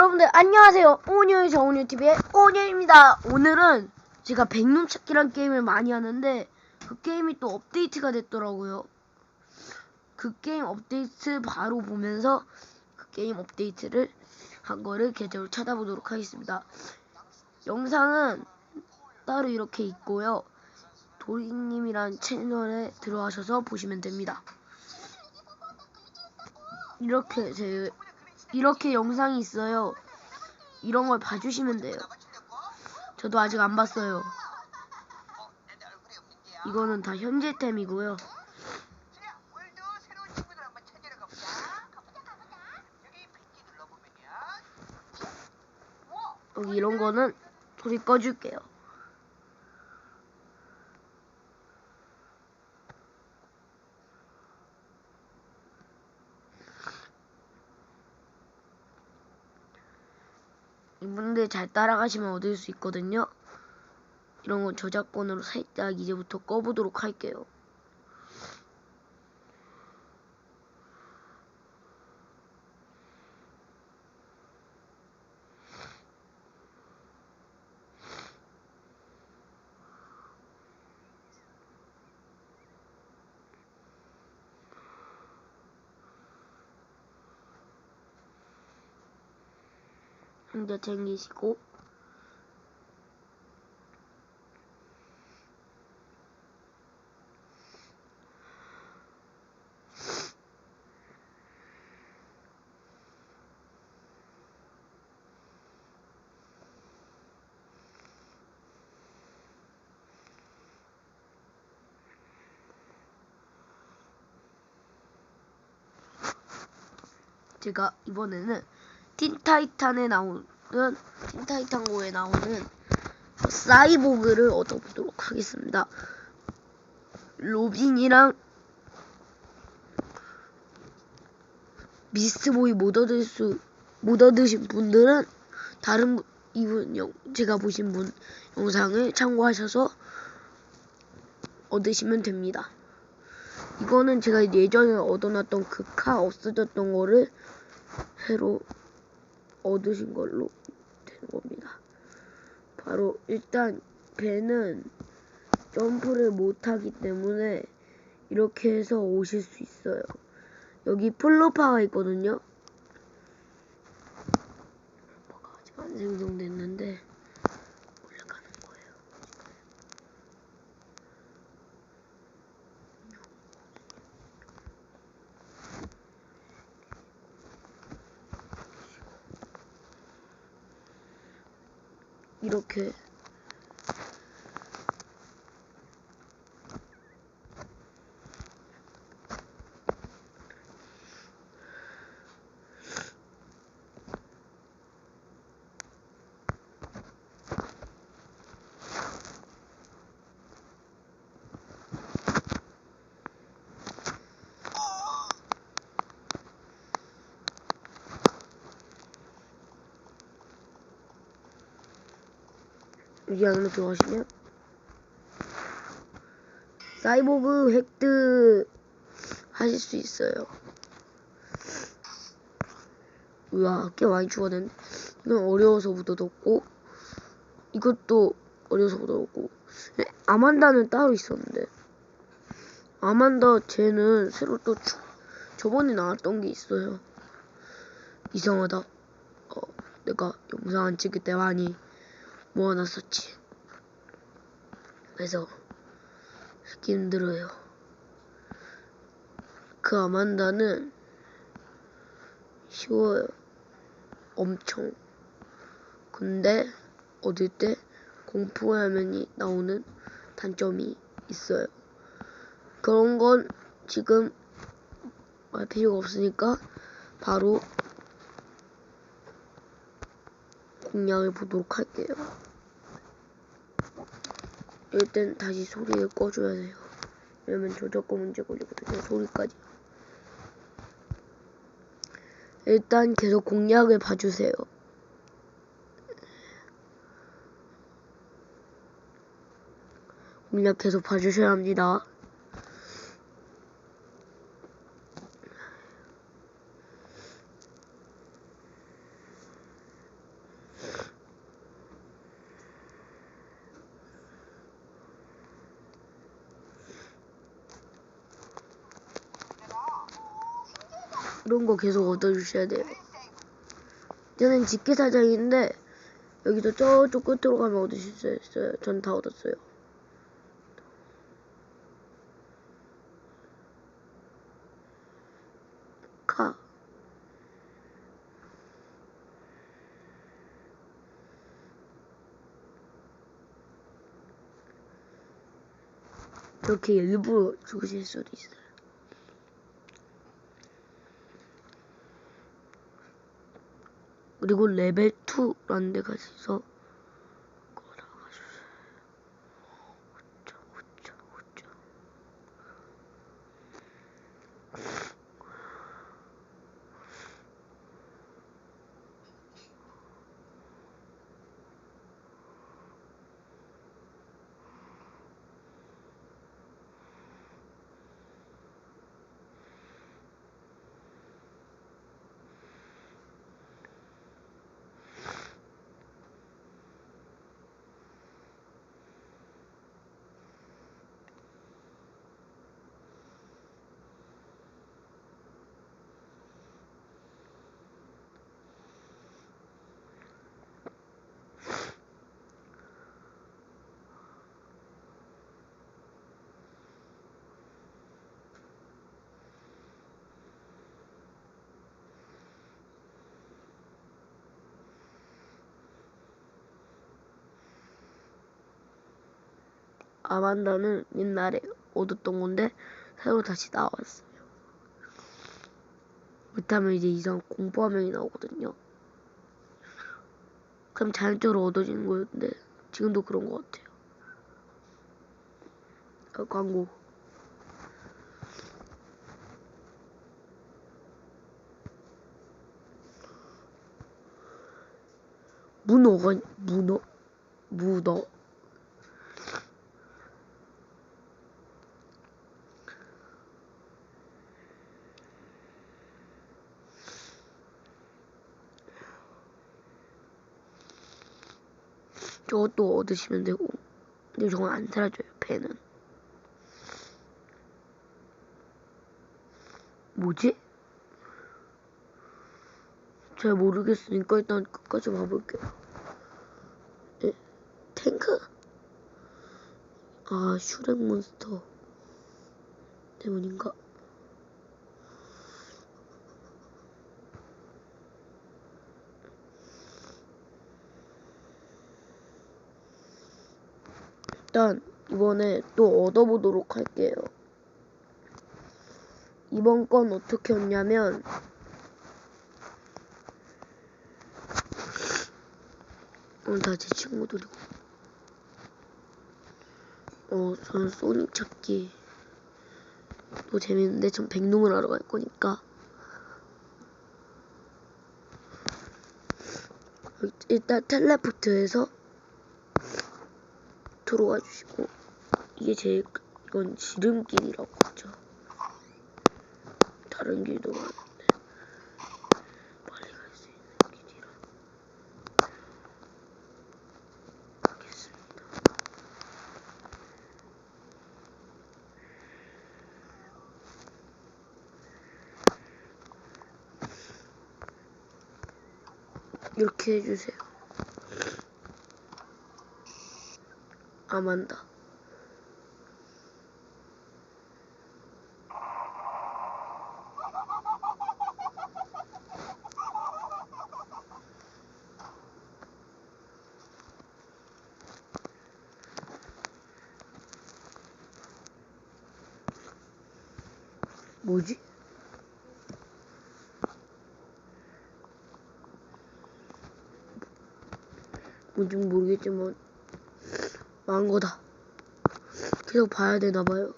여러분들 안녕하세요. 오뉴의 정오뉴TV의 오뉴입니다. 오늘은 제가 백룸 찾기란 게임을 많이 하는데 그 게임이 또 업데이트가 됐더라고요. 그 게임 업데이트 바로 보면서 그 게임 업데이트를 한 거를 계정을 찾아보도록 하겠습니다. 영상은 따로 이렇게 있고요. 도리님이란 채널에 들어가셔서 보시면 됩니다. 이렇게 제 이렇게 영상이 있어요. 이런 걸 봐주시면 돼요. 저도 아직 안 봤어요. 이거는 다 현재템이고요. 여기 이런 거는 소리 꺼줄게요. 이분들 잘 따라가시면 얻을 수 있거든요. 이런 건 저작권으로 살짝 이제부터 꺼보도록 할게요. 혼자 챙기시고. 제가 이번에는 틴타이탄에 나오는 틴타이탄고에 나오는 사이보그를 얻어보도록 하겠습니다. 로빈이랑 미스트보이 못 얻을 수, 못 얻으신 분들은 다른 분- 이분 영, 제가 보신 분 영상을 참고하셔서 얻으시면 됩니다. 이거는 제가 예전에 얻어놨던 그 카 없어졌던 거를 새로 얻으신 걸로 되는 겁니다. 바로 일단 배는 점프를 못하기 때문에 이렇게 해서 오실 수 있어요. 여기 플로파가 있거든요. 플로파가 아직 안 생성됐는데 올라가는 거예요. 이렇게 여기 안으로 들어가시면 사이보그 획득 하실 수 있어요. 우와, 꽤 많이 죽었는데. 이건 어려워서 못 얻었고, 이것도 어려워서 못 얻었고, 네, 아만다는 따로 있었는데. 아만다 쟤는 새로 또 추, 저번에 나왔던 게 있어요. 이상하다. 어, 내가 영상 안 찍을 때 많이 모아놨었지. 그래서 힘들어요. 그 아만다는 쉬워요. 엄청. 근데 얻을 때 공포 화면이 나오는 단점이 있어요. 그런 건 지금 말 필요가 없으니까 바로 공략을 보도록 할게요. 일단 다시 소리를 꺼줘야 돼요. 왜냐면 저작권 문제 걸리거든요. 소리까지. 일단 계속 공략을 봐주세요. 공략 계속 봐주셔야 합니다. 그런 거 계속 얻어주셔야 돼요. 저는 집게사장인데 여기서 저쪽 끝으로 가면 얻으실 수 있어요. 전 다 얻었어요. 가. 이렇게 일부러 죽으실 수도 있어요. 그리고 레벨 2라는 데 가셔서 아만다는 옛날에 얻었던 건데 새로 다시 나왔어요. 못하면 이제 이상 공포 화면이 나오거든요. 그럼 자연적으로 얻어지는 거였는데 지금도 그런 것 같아요. 아, 광고. 문어가 문어 문어 저것도 얻으시면 되고 근데 저건 안 사라져요 배는 뭐지? 잘 모르겠으니까 일단 끝까지 봐볼게요 에? 탱크? 아 슈렉 몬스터 때문인가? 일단 이번에 또 얻어보도록 할게요. 이번 건 어떻게 했냐면 오늘 다제 친구들이고 어 저는 소닉 찾기 또 재밌는데 전 백룸을 하러 갈 거니까 일단 텔레포트해서 들어와 주시고 이게 크- 이건 지름길이라고 하죠. 다른 길도 많은데 빨리 갈 수 있는 길이라 가겠습니다. 이렇게 해주세요. 아만다. 뭐지? 뭔지 모르겠지만 망한 거다. 계속 봐야 되나 봐요.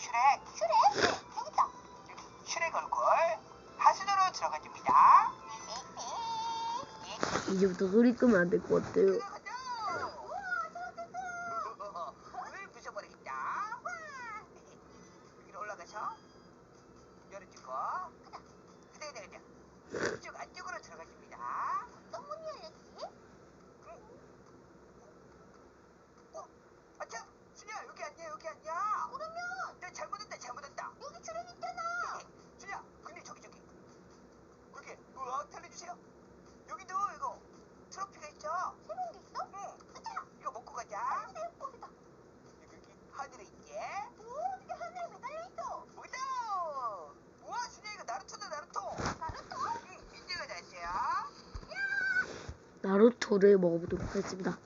슈렉. 슈렉? 여기 있다. 슈렉 얼굴. 하수도로 들어가줍니다. 이제부터 소리 끄면 안 될 것 같아요. 들어가자. 문을 부숴버리겠다. 위로 올라가서 열어주고. 그대 그대 그대. 이쪽 안쪽으로 들어가줍니다. 어떤 문이 열렸지? 어? 아참, 준야 여기 아니야 여기 아니야. 그러면? 내 잘못했다 잘못했다. 여기 주름 있잖아. 준야, 근데 저기 저기. 여기 으악 달래주세요. 여기도 이거 트로피가 있죠. 새로운 게 있어? 응. 가자. 이거 먹고 가자. 거기다. 여기 여기 하늘에 있지. 오, 이게 하늘에 매달려 있어. 뭐다? 우와, 준야 이거 나루토다 나루토. 나루토? 응, 민재가 잘했어요. 나루토를 먹어보도록 하겠습니다.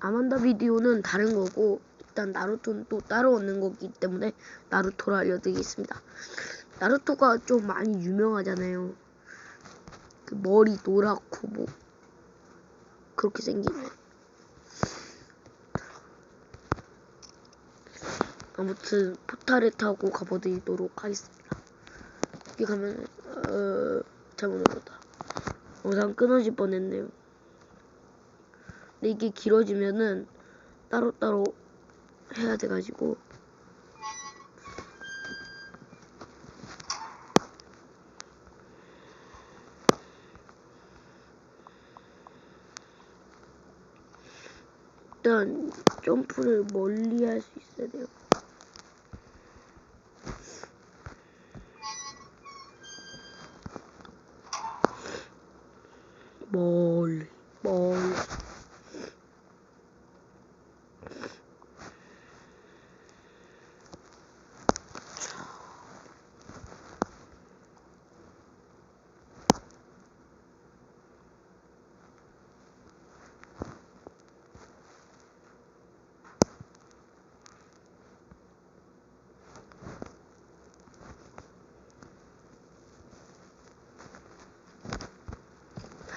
아만다 비디오는 다른 거고 일단 나루토는 또 따로 얻는 거기 때문에 나루토를 알려드리겠습니다. 나루토가 좀 많이 유명하잖아요. 그 머리 노랗고 뭐 그렇게 생기네. 아무튼 포탈을 타고 가보도록 하겠습니다. 여기 가면 어 잘못 눌렀다. 영상 끊어질 뻔했네요. 근데 이게 길어지면은 따로따로 해야 돼가지고 일단 점프를 멀리 할 수 있어야 돼요. 멀리 멀리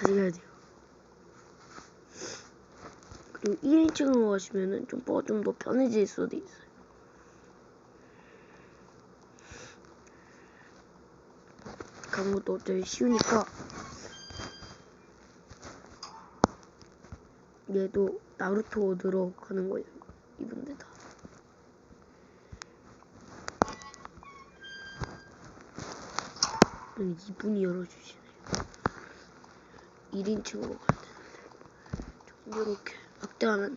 가야 돼요. 그리고 1인칭으로 가시면은 좀뭐좀더 편해질 수도 있어요. 가는 것도 어차피 쉬우니까 얘도 나루토 얻으러 가는 거예요. 이분들 다. 이분이 열어주시네. 1인칭으로 가야 되는데. 좀 이렇게 확대하면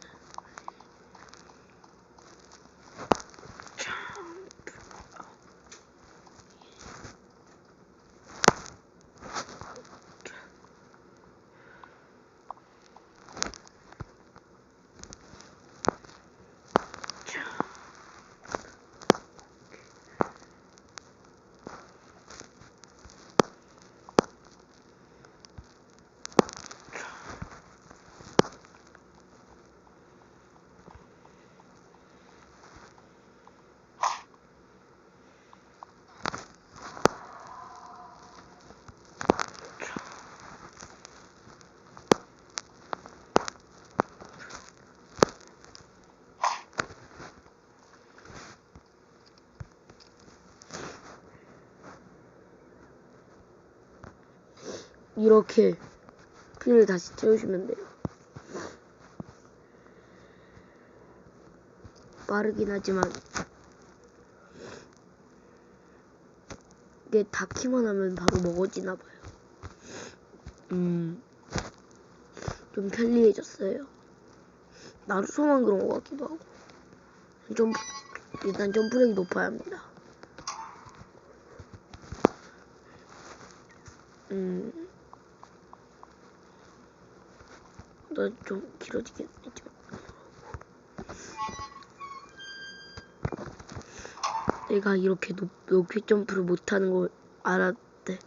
이렇게 피를 다시 채우시면 돼요. 빠르긴 하지만 이게 닿기만 하면 바로 먹어지나 봐요. 음, 좀 편리해졌어요. 나루소만 그런 것 같기도 하고. 좀 일단 점프력이 높아야 합니다. 음. 너좀 길어지겠네 좀. 내가 이렇게 높, 높이 점프를 못하는 걸 알았대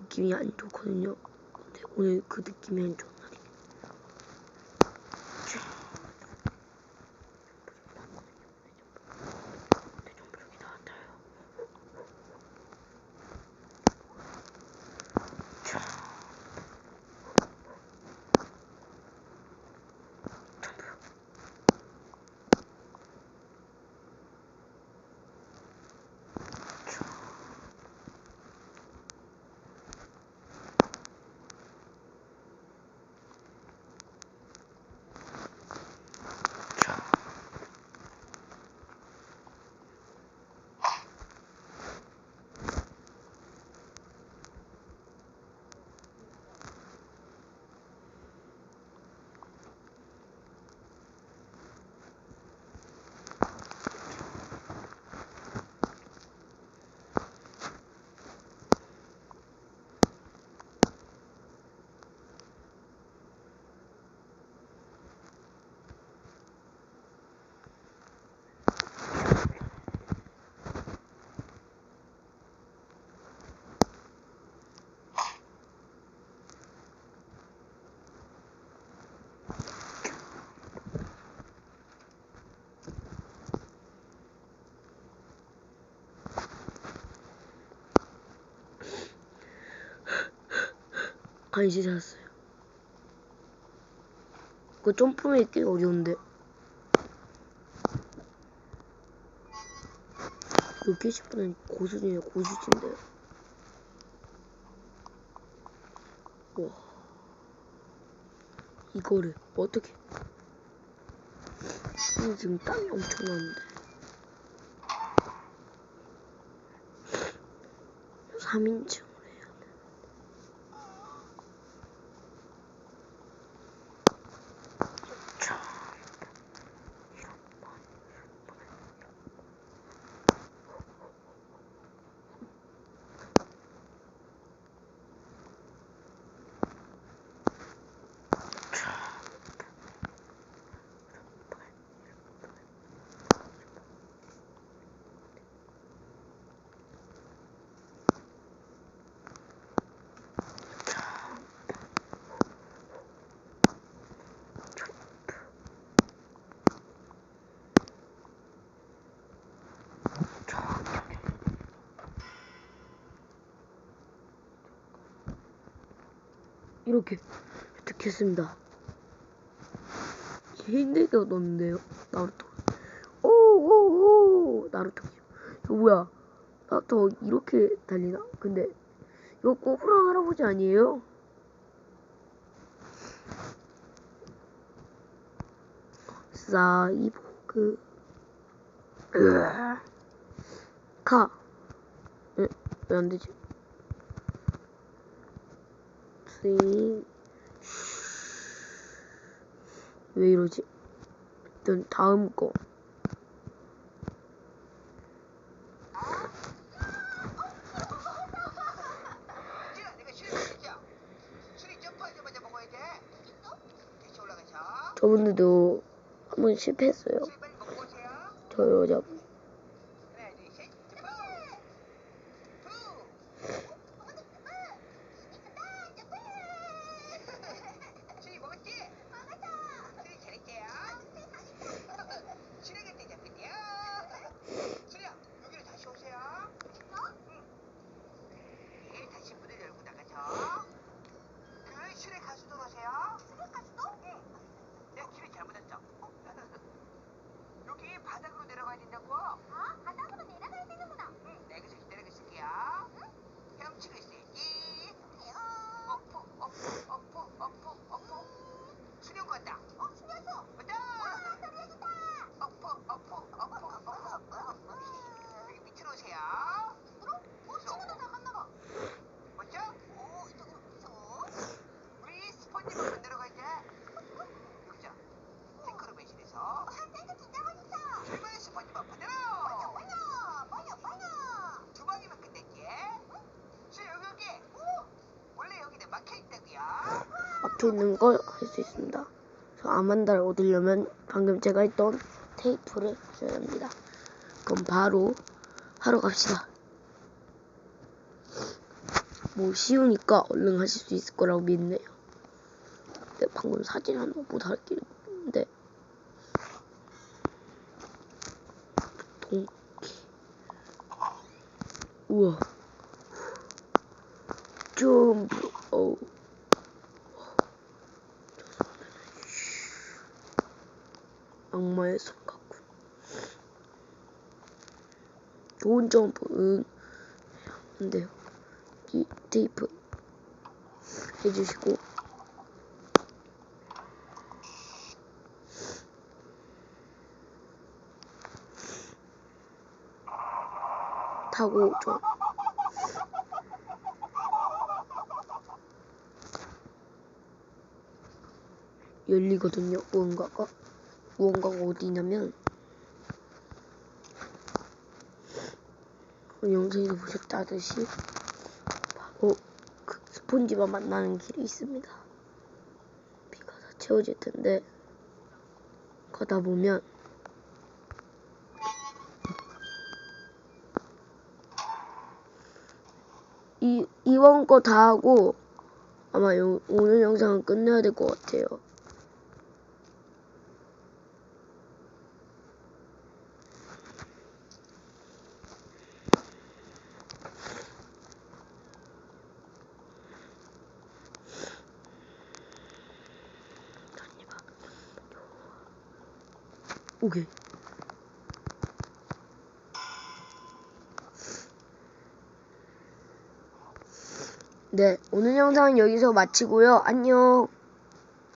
느낌이 안 좋거든요 근데 오늘 그 느낌이 안 좋은 간신히 찾았어요. 그 점프맨이 꽤 어려운데. 이거 깨실 분은 고수진이에요, 고수진인데요. 와. 이거를 어떻게. 이거 지금 땀이 엄청 나는데. 3인칭 이렇게 획득했습니다. 힘들게 얻었는데요, 나루토. 오오오 나루토. 이거 뭐야? 나루토 이렇게 달리나? 근데 이거 꼬부랑 할아버지 아니에요? 사이보그. 카. 왜안 되지? 왜 이러지? 일단 다음 거. 저분들도 한번 실패했어요. 저 여자분. 하나, 둘, 셋. 점프! 후! 수리 먹었지? 수리 잘했대요. 수리한테 잡혔대요. 수리야, 여기로 다시 오세요. 응. 네, 다시 문을 열고 나가죠. 그 슈렉 가수도 오세요. 슈렉 가수도? 응. 내가 길을 잘못 왔죠. 여기 바닥으로 내려가야 된다고. 아, 바닥으로 내려가야 되는구나. 응, 내가 저기 내려가 있을게요. 헤엄치고 있어야지. 어프, 어프, 어프, 어프, 어프. 수련 간다. 어, 신현수. 간다. 와, 소리 해준다. 어프, 어프, 어프, 어프. 여기 밑으로 오세요. 밑으로? 어, 친구들 다 갔나 봐. 맞죠? 오, 이쪽으로 무서워. 우리 스펀지만 내려가야 돼. 여기죠. 탱크로 배신해서 어, 땡크 진짜 멋있어. 출발 스펀지만 빨려, 받아라. 빨려, 빨려, 빨려. 두 방이면 끝낼게. 수 여기 여기. 원래 여기는 막혀 있다고요. 막혀 있는 걸 할 수 있습니다. 저 아만다를 얻으려면 방금 제가 했던 테이프를 써야 합니다. 그럼 바로 하러 갑시다. 뭐 쉬우니까 얼른 하실 수 있을 거라고 믿네요. 근데 방금 사진 하나 못 할게는데 동키 우와 점프 어우 악마의 손 같군. 좋은 점프, 응. 안 돼요. 이 테이프 해주시고. 타고 좀. 열리거든요, 무언가가. 무언가가 어디냐면 영상에서 보셨다듯이 바로 그 스폰지와 만나는 길이 있습니다. 비가 다 채워질 텐데 가다 보면 이 이번 거 다 하고 아마 요, 오늘 영상은 끝내야 될 것 같아요. 네, 오늘 영상은 여기서 마치고요. 안녕.